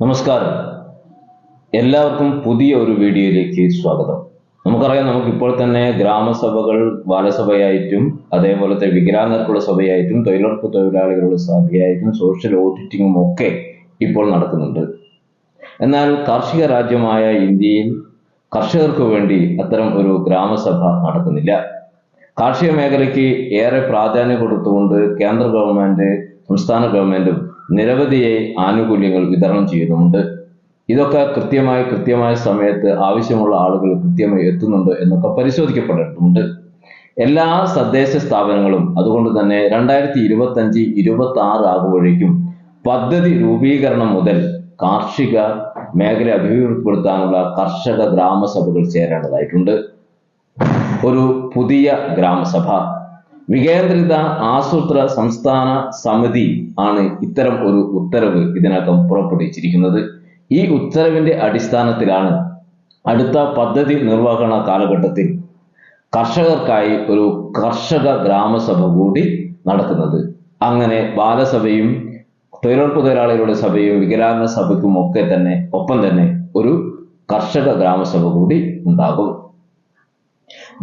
നമസ്കാരം. എല്ലാവർക്കും പുതിയ ഒരു വീഡിയോയിലേക്ക് സ്വാഗതം. നമുക്കറിയാം നമുക്കിപ്പോൾ തന്നെ ഗ്രാമസഭകൾ ബാലസഭയായിട്ടും അതേപോലത്തെ വികലാംഗർക്കുള്ള സഭയായിട്ടും തൊഴിലുറപ്പ് തൊഴിലാളികളുടെ സഭയായിട്ടും സോഷ്യൽ ഓഡിറ്റിങ്ങും ഒക്കെ ഇപ്പോൾ നടക്കുന്നുണ്ട്. എന്നാൽ കാർഷിക രാജ്യമായ ഇന്ത്യയിൽ കർഷകർക്ക് വേണ്ടി അത്തരം ഒരു ഗ്രാമസഭ നടക്കുന്നില്ല. കാർഷിക മേഖലയ്ക്ക് ഏറെ പ്രാധാന്യം കൊടുത്തുകൊണ്ട് കേന്ദ്ര ഗവൺമെന്റ് സംസ്ഥാന ഗവൺമെന്റും നിരവധി ആനുകൂല്യങ്ങൾ വിതരണം ചെയ്യുന്നുണ്ട്. ഇതൊക്കെ കൃത്യമായി കൃത്യമായ സമയത്ത് ആവശ്യമുള്ള ആളുകൾ കൃത്യമായി എത്തുന്നുണ്ട് എന്നൊക്കെ പരിശോധിക്കപ്പെട്ടിട്ടുണ്ട്. എല്ലാ തദ്ദേശ സ്ഥാപനങ്ങളും അതുകൊണ്ട് തന്നെ രണ്ടായിരത്തി ഇരുപത്തി അഞ്ച് ഇരുപത്തി ആറ് ആകുമ്പോഴേക്കും പദ്ധതി രൂപീകരണം മുതൽ കാർഷിക മേഖല അഭിവൃദ്ധിപ്പെടുത്താനുള്ള കർഷക ഗ്രാമസഭകൾ ചേരേണ്ടതായിട്ടുണ്ട്. ഒരു പുതിയ ഗ്രാമസഭ വികേന്ദ്രിത ആസൂത്ര സംസ്ഥാന സമിതി ആണ് ഇത്തരം ഒരു ഉത്തരവ് ഇതിനകം പുറപ്പെടുവിച്ചിരിക്കുന്നത്. ഈ ഉത്തരവിന്റെ അടിസ്ഥാനത്തിലാണ് അടുത്ത പദ്ധതി നിർവഹണ കാലഘട്ടത്തിൽ കർഷകർക്കായി ഒരു കർഷക ഗ്രാമസഭ കൂടി നടക്കുന്നത്. അങ്ങനെ ബാലസഭയും തൊഴിലുറപ്പ് തൊഴിലാളികളുടെ സഭയും വികലാംഗ സഭയ്ക്കും ഒക്കെ തന്നെ ഒപ്പം തന്നെ ഒരു കർഷക ഗ്രാമസഭ കൂടി ഉണ്ടാകും.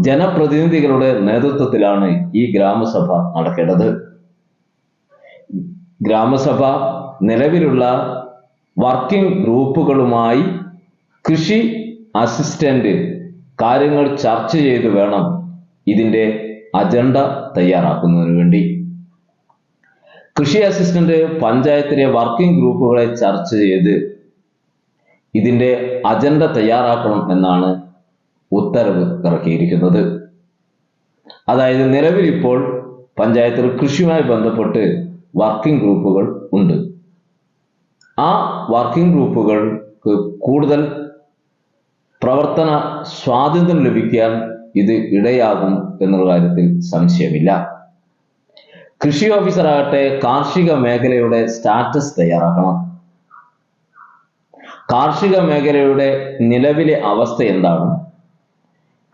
ജനപ്രതിനിധികളുടെ നേതൃത്വത്തിലാണ് ഈ ഗ്രാമസഭ നടക്കേണ്ടത്. ഗ്രാമസഭ നിലവിലുള്ള വർക്കിംഗ് ഗ്രൂപ്പുകളുമായി കൃഷി അസിസ്റ്റന്റ് കാര്യങ്ങൾ ചർച്ച ചെയ്ത് വേണം ഇതിന്റെ അജണ്ട തയ്യാറാക്കുന്നതിന് വേണ്ടി. കൃഷി അസിസ്റ്റന്റ് പഞ്ചായത്തിലെ വർക്കിംഗ് ഗ്രൂപ്പുകളെ ചർച്ച ചെയ്ത് ഇതിന്റെ അജണ്ട തയ്യാറാക്കണം എന്നാണ് ഉത്തരവ് ഇറക്കിയിരിക്കുന്നത്. അതായത് നിലവിൽ ഇപ്പോൾ പഞ്ചായത്തിൽ കൃഷിയുമായി ബന്ധപ്പെട്ട് വർക്കിംഗ് ഗ്രൂപ്പുകൾ ഉണ്ട്. ആ വർക്കിംഗ് ഗ്രൂപ്പുകൾക്ക് കൂടുതൽ പ്രവർത്തന സ്വാതന്ത്ര്യം ലഭിക്കാൻ ഇത് ഇടയാകും എന്നുള്ള കാര്യത്തിൽ സംശയമില്ല. കൃഷി ഓഫീസറാകട്ടെ കാർഷിക മേഖലയുടെ സ്റ്റാറ്റസ് തയ്യാറാക്കണം. കാർഷിക മേഖലയുടെ നിലവിലെ അവസ്ഥ എന്താണ്?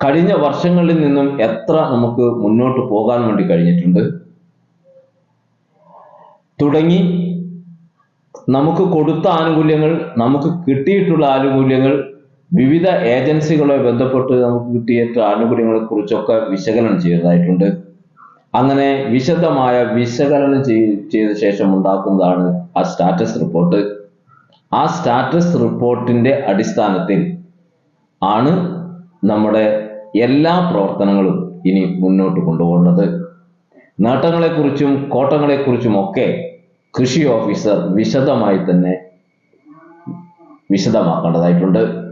കഴിഞ്ഞ വർഷങ്ങളിൽ നിന്നും എത്ര നമുക്ക് മുന്നോട്ട് പോകാൻ വേണ്ടി കഴിഞ്ഞിട്ടുണ്ട്? തുടങ്ങി നമുക്ക് കൊടുത്ത ആനുകൂല്യങ്ങൾ നമുക്ക് കിട്ടിയിട്ടുള്ള ആനുകൂല്യങ്ങൾ വിവിധ ഏജൻസികളെ ബന്ധപ്പെട്ട് നമുക്ക് കിട്ടിയിട്ടുള്ള ആനുകൂല്യങ്ങളെ കുറിച്ചൊക്കെ വിശകലനം ചെയ്തതായിട്ടുണ്ട്. അങ്ങനെ വിശദമായ വിശകലനം ചെയ്- ചെയ്ത ശേഷം ഉണ്ടാക്കുന്നതാണ് ആ സ്റ്റാറ്റസ് റിപ്പോർട്ട്. ആ സ്റ്റാറ്റസ് റിപ്പോർട്ടിന്റെ അടിസ്ഥാനത്തിൽ ആണ് നമ്മുടെ എല്ലാ പ്രവർത്തനങ്ങളും ഇനി മുന്നോട്ട് കൊണ്ടുപോകുന്നത് നേട്ടങ്ങളെക്കുറിച്ചും കോട്ടങ്ങളെക്കുറിച്ചും ഒക്കെ കൃഷി ഓഫീസർ വിശദമായി തന്നെ വിശദമാക്കേണ്ടതായിട്ടുണ്ട്.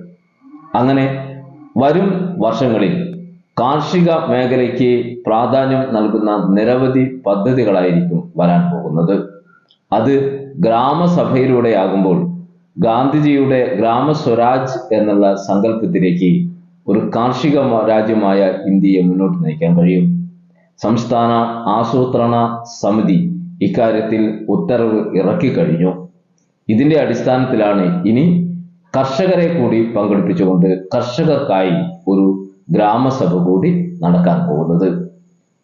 അങ്ങനെ വരും വർഷങ്ങളിൽ കാർഷിക മേഖലയ്ക്ക് പ്രാധാന്യം നൽകുന്ന നിരവധി പദ്ധതികളായിരിക്കും വരാൻ പോകുന്നത്. അത് ഗ്രാമസഭയിലൂടെ ആകുമ്പോൾ ഗാന്ധിജിയുടെ ഗ്രാമസ്വരാജ് എന്നുള്ള സങ്കല്പത്തിലേക്ക് ഒരു കാർഷിക രാജ്യമായ ഇന്ത്യയെ മുന്നോട്ട് നയിക്കാൻ കഴിയും. സംസ്ഥാന ആസൂത്രണ സമിതി ഇക്കാര്യത്തിൽ ഉത്തരവ് ഇറക്കി കഴിഞ്ഞു. ഇതിന്റെ അടിസ്ഥാനത്തിലാണ് ഇനി കർഷകരെ കൂടി പങ്കെടുപ്പിച്ചുകൊണ്ട് കർഷകർക്കായി ഒരു ഗ്രാമസഭ കൂടി നടക്കാൻ പോകുന്നത്.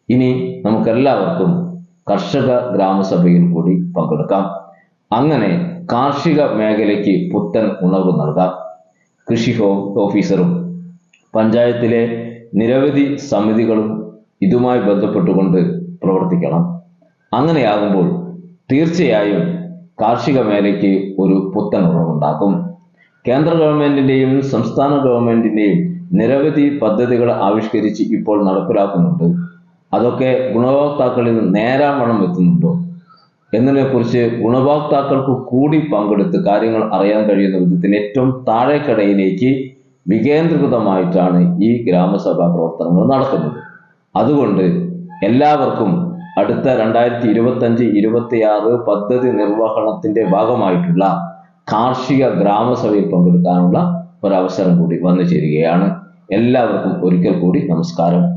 ഇനി നമുക്കെല്ലാവർക്കും കർഷക ഗ്രാമസഭയിൽ കൂടി പങ്കെടുക്കാം. അങ്ങനെ കാർഷിക മേഖലയ്ക്ക് പുത്തൻ ഉണർവ് നൽകാം. കൃഷി ഹോം ഓഫീസറും പഞ്ചായത്തിലെ നിരവധി സമിതികളും ഇതുമായി ബന്ധപ്പെട്ടുകൊണ്ട് പ്രവർത്തിക്കണം. അങ്ങനെയാകുമ്പോൾ തീർച്ചയായും കാർഷിക മേഖലയ്ക്ക് ഒരു പുത്തൻ ഉണർവുണ്ടാക്കും. കേന്ദ്ര ഗവൺമെന്റിന്റെയും സംസ്ഥാന ഗവൺമെന്റിന്റെയും നിരവധി പദ്ധതികൾ ആവിഷ്കരിച്ച് ഇപ്പോൾ നടപ്പിലാക്കുന്നുണ്ട്. അതൊക്കെ ഗുണഭോക്താക്കളിൽ നേരാവണ്ണം എത്തുന്നുണ്ടോ? എന്നതിനെ കുറിച്ച് ഗുണഭോക്താക്കൾക്ക് കൂടി പങ്കെടുത്ത് കാര്യങ്ങൾ അറിയാൻ കഴിയുന്ന വിധത്തിൽ ഏറ്റവും താഴേക്കടയിലേക്ക് വികേന്ദ്രീകൃതമായിട്ടാണ് ഈ ഗ്രാമസഭാ പ്രവർത്തനങ്ങൾ നടക്കുന്നത്. അതുകൊണ്ട് എല്ലാവർക്കും അടുത്ത രണ്ടായിരത്തി ഇരുപത്തി അഞ്ച് ഇരുപത്തി ആറ് പദ്ധതി നിർവഹണത്തിന്റെ ഭാഗമായിട്ടുള്ള കാർഷിക ഗ്രാമസഭയിൽ പങ്കെടുക്കാനുള്ള ഒരവസരം കൂടി വന്നു ചേരുകയാണ്. എല്ലാവർക്കും ഒരിക്കൽ കൂടി നമസ്കാരം.